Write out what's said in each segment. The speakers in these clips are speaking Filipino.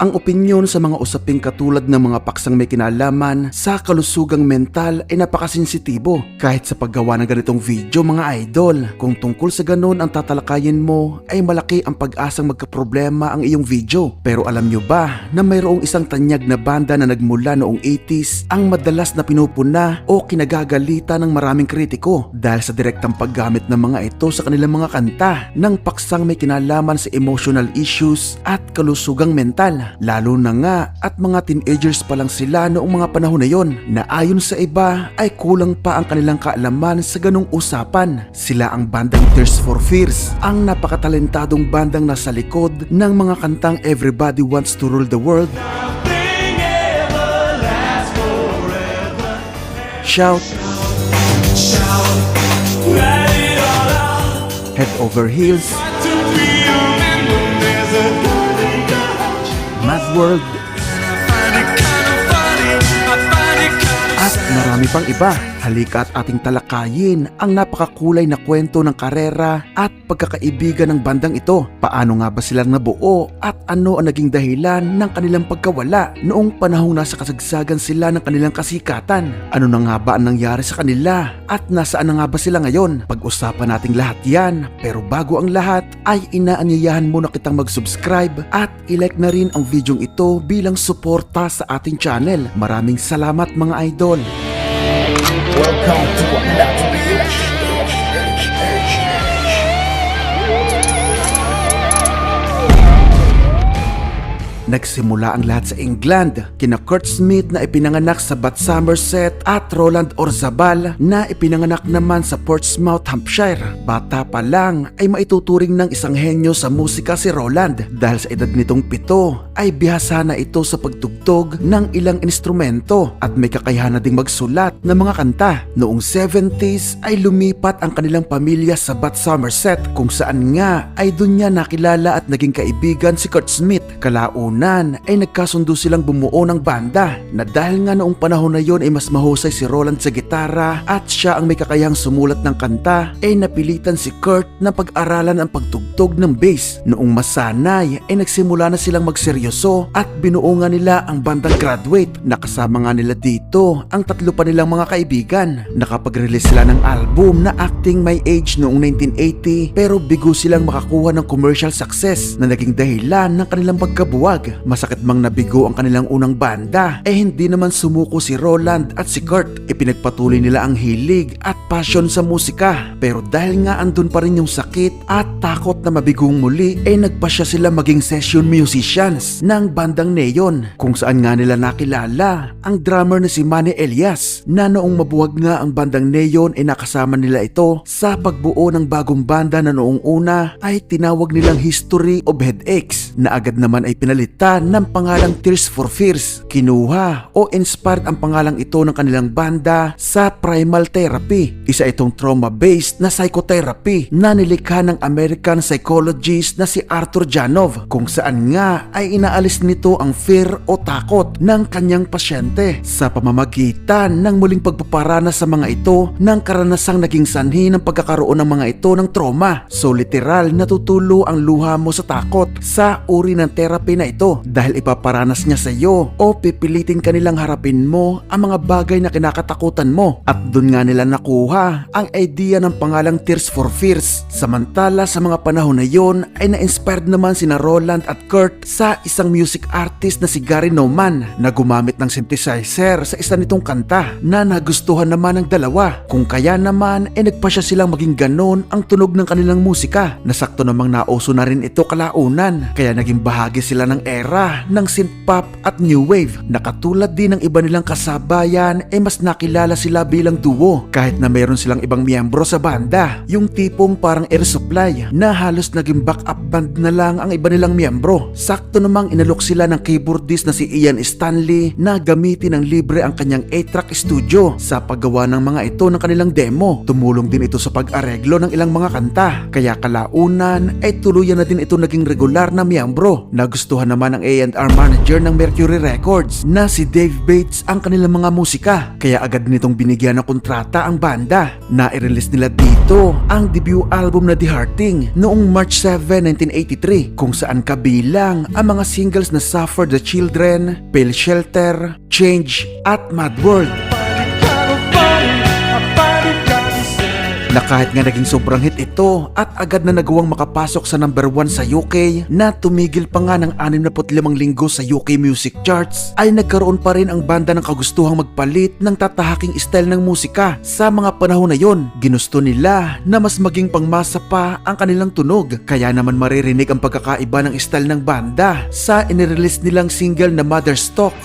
ang opinyon sa mga usaping katulad ng mga paksang may kinalaman sa kalusugang mental ay napakasensitibo kahit sa paggawa ng ganitong video mga idol. Kung tungkol sa ganun ang tatalakayin mo ay malaki ang pag-asang magkaproblema ang iyong video. Pero alam nyo ba na mayroong isang tanyag na banda na nagmula noong 80s ang madalas na pinupuna o kinagagalita ng maraming kritiko dahil sa direktang paggamit ng mga ito sa kanilang mga kanta ng paksang may kinalaman sa emotional issues at kalusugang mental. Lalo na nga at mga teenagers pa lang sila noong mga panahon na yon na ayon sa iba ay kulang pa ang kanilang kaalaman sa ganong usapan. Sila ang bandang Tears for Fears, ang napakatalentadong bandang nasa likod ng mga kantang Everybody Wants to Rule the World, Shout, Head Over Heels, World, marami pang iba. Halika at ating talakayin ang napakakulay na kwento ng karera at pagkakaibigan ng bandang ito. Paano nga ba silang nabuo at ano ang naging dahilan ng kanilang pagkawala noong panahong nasa kasagsagan sila ng kanilang kasikatan? Ano na nga ba ang nangyari sa kanila at nasaan na nga ba sila ngayon? Pag-usapan nating lahat yan. Pero bago ang lahat ay inaanyayahan mo na kitang mag-subscribe at ilike na rin ang videong ito bilang suporta sa ating channel. Maraming salamat mga idol! Welcome to another Nagsimula ang lahat sa England, kina Kurt Smith na ipinanganak sa Bath Somerset at Roland Orzabal na ipinanganak naman sa Portsmouth, Hampshire. Bata pa lang ay maituturing ng isang henyo sa musika si Roland dahil sa edad nitong pito ay bihasa na ito sa pagtugtog ng ilang instrumento at may kakayahan na ding magsulat ng mga kanta. Noong 70s ay lumipat ang kanilang pamilya sa Bath Somerset kung saan nga ay doon niya nakilala at naging kaibigan si Kurt Smith. Kalaunan ay nagkasundo silang bumuo ng banda na dahil nga noong panahon na yon ay mas mahusay si Roland sa gitara at siya ang may kakayahang sumulat ng kanta ay napilitan si Kurt na pag-aralan ang pagtugtog ng bass. Noong masanay ay nagsimula na silang magseryoso at binuo nga nila ang bandang Graduate. Nakasama nga nila dito ang tatlo pa nilang mga kaibigan. Nakapag-release sila ng album na Acting My Age noong 1980 pero bigo silang makakuha ng commercial success na naging dahilan ng kanilang pagkabuwag. Masakit mang nabigo ang kanilang unang banda eh hindi naman sumuko si Roland at si Kurt. Ipinagpatuloy nila ang hilig at passion sa musika pero dahil nga andun pa rin yung sakit at takot na mabigong muli eh nagpasya sila maging session musicians ng bandang Neon kung saan nga nila nakilala ang drummer na si Manny Elias na noong mabuwag nga ang bandang Neon ay nakasama nila ito sa pagbuo ng bagong banda na noong una ay tinawag nilang History of Headaches na agad naman ay pinalitan ng pangalang Tears for Fears. Kinuha o inspired ang pangalang ito ng kanilang banda sa Primal Therapy. Isa itong trauma-based na psychotherapy na nilikha ng American psychologist na si Arthur Janov kung saan nga ay inaalis nito ang fear o takot ng kanyang pasyente sa pamamagitan ng muling pagpaparana sa mga ito ng karanasang naging sanhi ng pagkakaroon ng mga ito ng trauma. So literal natutulo ang luha mo sa takot sa uri ng therapy na ito dahil ipaparanas niya sa iyo o pipilitin kanilang harapin mo ang mga bagay na kinakatakutan mo at doon nga nila nakuha ang idea ng pangalang Tears for Fears. Samantala sa mga panahon na yon ay na-inspired naman sina Roland at Kurt sa isang music artist na si Gary Nauman na gumamit ng synthesizer sa isa nitong kanta na nagustuhan naman ng dalawa. Kung kaya naman ay nagpa siya silang maging ganon ang tunog ng kanilang musika. Nasakto namang nauso na rin ito kalaunan kaya naging bahagi sila ng era ng synth-pop at new wave na katulad din ng iba nilang kasabayan ay mas nakilala sila bilang duo kahit na meron silang ibang miyembro sa banda. Yung tipong parang air supply na halos naging backup band na lang ang iba nilang miyembro. Sakto namang inalok sila ng keyboardist na si Ian Stanley na gamitin ng libre ang kanyang 8-track studio sa paggawa ng mga ito ng kanilang demo. Tumulong din ito sa pag-areglo ng ilang mga kanta. Kaya kalaunan ay tuluyan na din ito naging regular na miyembro. Nagustuhan naman naman ang A&R manager ng Mercury Records na si Dave Bates ang kanilang mga musika. Kaya agad nitong binigyan ng kontrata ang banda. Na-release nila dito ang debut album na The Hearting noong March 7, 1983 kung saan kabilang ang mga singles na Suffer the Children, Pale Shelter, Change at Mad World. Na kahit nga naging sobrang hit ito at agad na nagawang makapasok sa number 1 sa UK na tumigil pa nga ng 65 linggo sa UK music charts ay nagkaroon pa rin ang banda ng kagustuhang magpalit ng tatahaking style ng musika sa mga panahon na yon. Ginusto nila na mas maging pangmasa pa ang kanilang tunog kaya naman maririnig ang pagkakaiba ng style ng banda sa inirelease nilang single na Mother Stock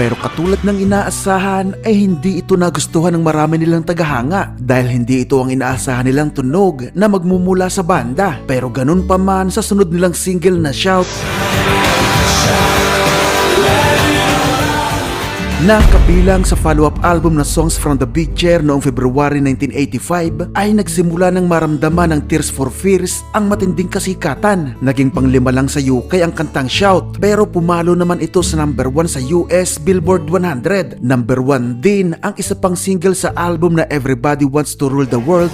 Pero katulad ng inaasahan ay hindi ito nagustuhan ng marami nilang tagahanga dahil hindi ito ang inaasahan nilang tunog na magmumula sa banda. Pero ganun pa man sa sunod nilang single na Shout na kabilang sa follow-up album na Songs from the Big Chair noong February 1985 ay nagsimula ng maramdaman ng Tears for Fears ang matinding kasikatan. Naging panglima lang sa UK ang kantang Shout pero pumalo naman ito sa number 1 sa US Billboard 100. Number 1 din ang isa pang single sa album na Everybody Wants to Rule the World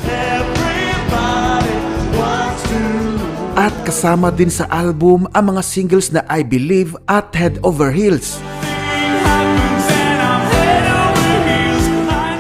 at kasama din sa album ang mga singles na I Believe at Head Over Heels.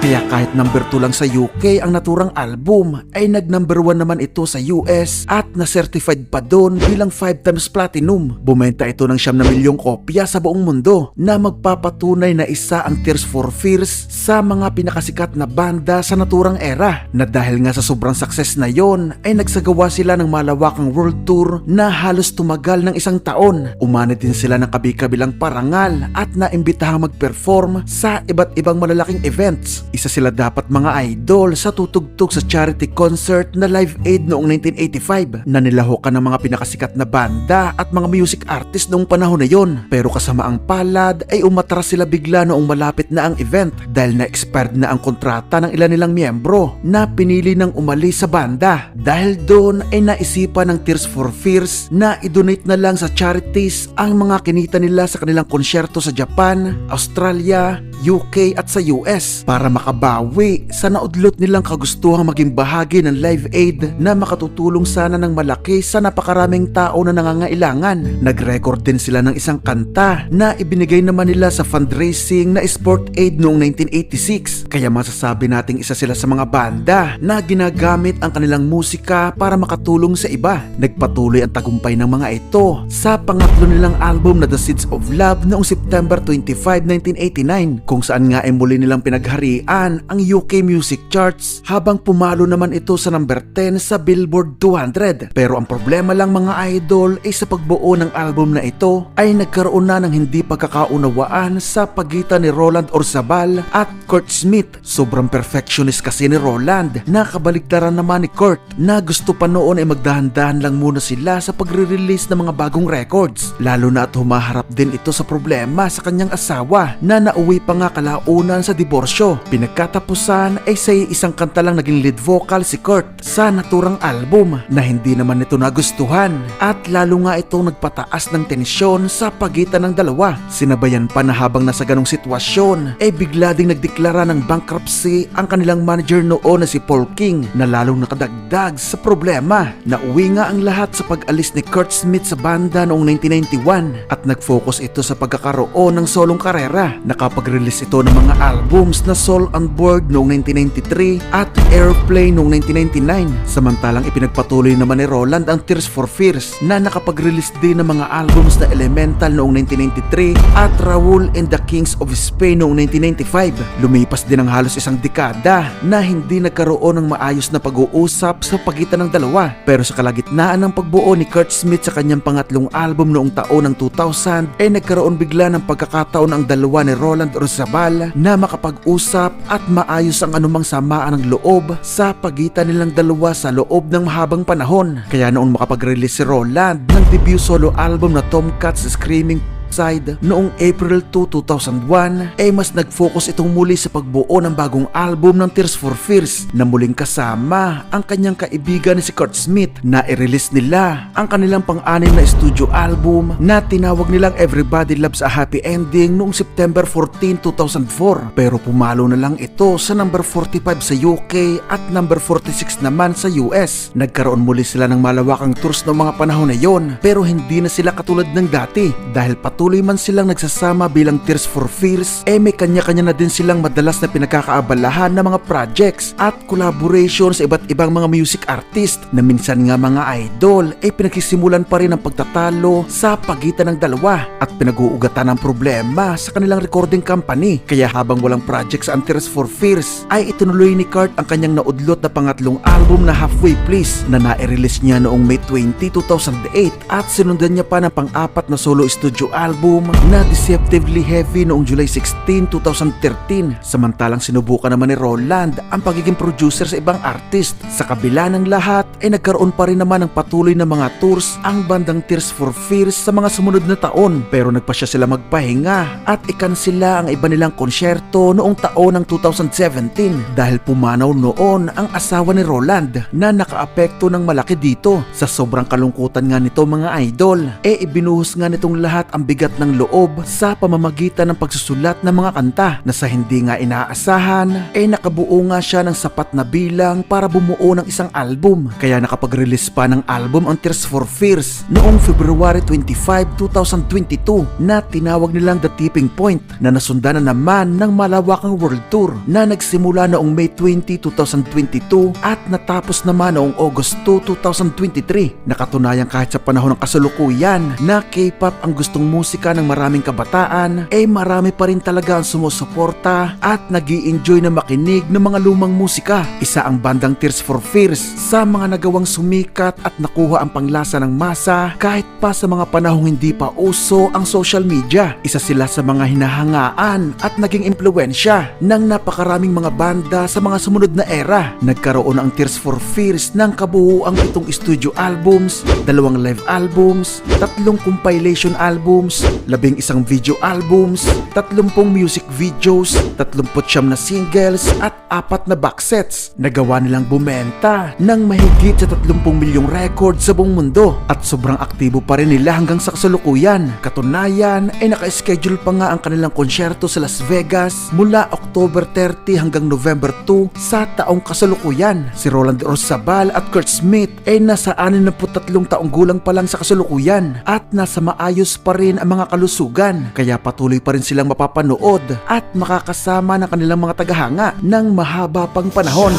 Kaya kahit number 2 lang sa UK ang naturang album ay nag number 1 naman ito sa US at na-certified pa doon bilang 5 times platinum. Bumenta ito ng siyam na milyong kopya sa buong mundo na magpapatunay na isa ang Tears for Fears sa mga pinakasikat na banda sa naturang era na dahil nga sa sobrang success na yon ay nagsagawa sila ng malawakang world tour na halos tumagal ng isang taon. Umani din sila ng kabi-kabilang parangal at naimbitahang mag-perform sa iba't ibang malalaking events. Isa sila dapat mga idol sa tutugtog sa charity concert na Live Aid noong 1985 na nilahokan ng mga pinakasikat na banda at mga music artist noong panahon na yon. Pero kasama ang palad ay umatras sila bigla noong malapit na ang event dahil na-expired na ang kontrata ng ilan nilang miyembro na pinili ng umalis sa banda. Dahil doon ay naisipan ng Tears for Fears na idonate na lang sa charities ang mga kinita nila sa kanilang konsyerto sa Japan, Australia, UK at sa US para makabawi sa naudlot nilang kagustuhang maging bahagi ng Live Aid na makatutulong sana ng malaki sa napakaraming tao na nangangailangan. Nag-record din sila ng isang kanta na ibinigay naman nila sa fundraising na Sport Aid noong 1986. Kaya masasabi nating isa sila sa mga banda na ginagamit ang kanilang musika para makatulong sa iba. Nagpatuloy ang tagumpay ng mga ito sa pangatlo nilang album na The Seeds of Love noong September 25, 1989 kung saan nga ay muli nilang pinagharian ang UK music charts habang pumalo naman ito sa number 10 sa Billboard 200. Pero ang problema lang mga idol ay sa pagbuo ng album na ito ay nagkaroon na ng hindi pagkakaunawaan sa pagitan ni Roland Orzabal at Kurt Smith. Sobrang perfectionist kasi ni Roland na kabaligtaran naman ni Kurt na gusto pa noon ay magdahan-dahan lang muna sila sa pagre-release ng mga bagong records. Lalo na at humaharap din ito sa problema sa kanyang asawa na nauwi pa nga kalaunan sa diborsyo. Pinagkatapusan ay sa isang kanta lang naging lead vocal si Kurt sa naturang album na hindi naman ito nagustuhan at lalo nga itong nagpataas ng tensyon sa pagitan ng dalawa. Sinabayan pa na habang nasa ganong sitwasyon ay bigla ding nagdeklara ng bankruptcy ang kanilang manager noon na si Paul King na lalong nakadagdag sa problema. Nauwi nga ang lahat sa pag-alis ni Kurt Smith sa banda noong 1991 at nag-focus ito sa pagkakaroon ng solong karera. Nakapag-release ito ng mga albums na Soul on Board noong 1993 at Airplane noong 1999. Samantalang ipinagpatuloy naman ni Roland ang Tears for Fears na nakapag-release din ng mga albums na Elemental noong 1993 at Raul and the Kings of Spain noong 1995. Lumipas din ang halos isang dekada na hindi nagkaroon ng maayos na pag-uusap sa pagitan ng dalawa. Pero sa kalagitnaan ng pagbuo ni Kurt Smith sa kanyang pangatlong album noong taon ng 2000 ay nagkaroon bigla ng pagkakataon ang dalawa ni Roland Orzabal na makapag-usap at maayos ang anumang samaan ng loob sa pagitan nilang dalawa sa loob ng mahabang panahon. Kaya noong makapag-release si Roland ng debut solo album na Tomcats Screaming Southside noong April 2, 2001 ay mas nag-focus itong muli sa pagbuo ng bagong album ng Tears for Fears na muling kasama ang kanyang kaibigan na si Kurt Smith na i-release nila ang kanilang pang-anim na studio album na tinawag nilang Everybody Loves a Happy Ending noong September 14, 2004 pero pumalo na lang ito sa number 45 sa UK at number 46 naman sa US. Nagkaroon muli sila ng malawakang tours noong mga panahon na yon pero hindi na sila katulad ng dati dahil patuloy man silang nagsasama bilang Tears for Fears eh may kanya-kanya na din silang madalas na pinagkakaabalahan ng mga projects at collaboration sa iba't ibang mga music artist na minsan nga mga idol ay pinagsisimulan pa rin ang pagtatalo sa pagitan ng dalawa at pinag-uugatan ng problema sa kanilang recording company. Kaya habang walang projects ang Tears for Fears ay itinuloy ni Kurt ang kanyang naudlot na pangatlong album na Halfway Please na nai-release niya noong May 20, 2008 at sinundan niya pa ng pang-apat na solo studio na Deceptively Heavy noong July 16, 2013 samantalang sinubukan naman ni Roland ang pagiging producer sa ibang artist. Sa kabila ng lahat ay nagkaroon pa rin naman ng patuloy na mga tours ang bandang Tears for Fears sa mga sumunod na taon. Pero nagpa siya sila magpahinga at ikansila ang iba nilang konsyerto noong taon ng 2017 dahil pumanaw noon ang asawa ni Roland na nakaapekto ng malaki dito. Sa sobrang kalungkutan nga nito mga idol e ibinuhos nga nitong lahat ang bigat ng loob sa pamamagitan ng pagsusulat ng mga kanta na sa hindi nga inaasahan e nakabuo nga siya ng sapat na bilang para bumuo ng isang album kaya nakapag-release pa ng album ang Tears for Fears noong February 25, 2022 na tinawag nilang The Tipping Point na nasundan na naman ng malawakang world tour na nagsimula noong May 20, 2022 at natapos naman noong August 2, 2023. Nakatunayan kahit sa panahon ng kasalukuyan na K-pop ang gustong musika ng maraming kabataan ay marami pa rin talaga ang sumusuporta at nag enjoy na makinig ng mga lumang musika. Isa ang bandang Tears for Fears sa mga nagawang sumikat at nakuha ang panglasa ng masa kahit pa sa mga panahong hindi pa uso ang social media. Isa sila sa mga hinahangaan at naging impluensya ng napakaraming mga banda sa mga sumunod na era. Nagkaroon ang Tears for Fears ng kabuuang pitong studio albums, dalawang live albums, tatlong compilation albums, labing isang video albums, tatlumpong music videos, tatlumput siyam na singles at apat na box sets. Nagawa nilang bumenta ng mahigit sa 30 milyong record sa buong mundo at sobrang aktibo pa rin nila hanggang sa kasalukuyan. Katunayan ay naka-schedule pa nga ang kanilang konsyerto sa Las Vegas mula October 30 hanggang November 2 sa taong kasalukuyan. Si Roland Orzabal at Kurt Smith ay nasa 63 taong gulang pa lang sa kasalukuyan at nasa maayos pa rin ang mga kalusugan kaya patuloy pa rin silang mapapanood at makakasama ng kanilang mga tagahanga ng mahaba pang panahon.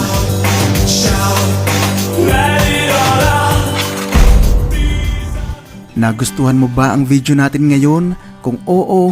Nagustuhan mo ba ang video natin ngayon? Kung oo,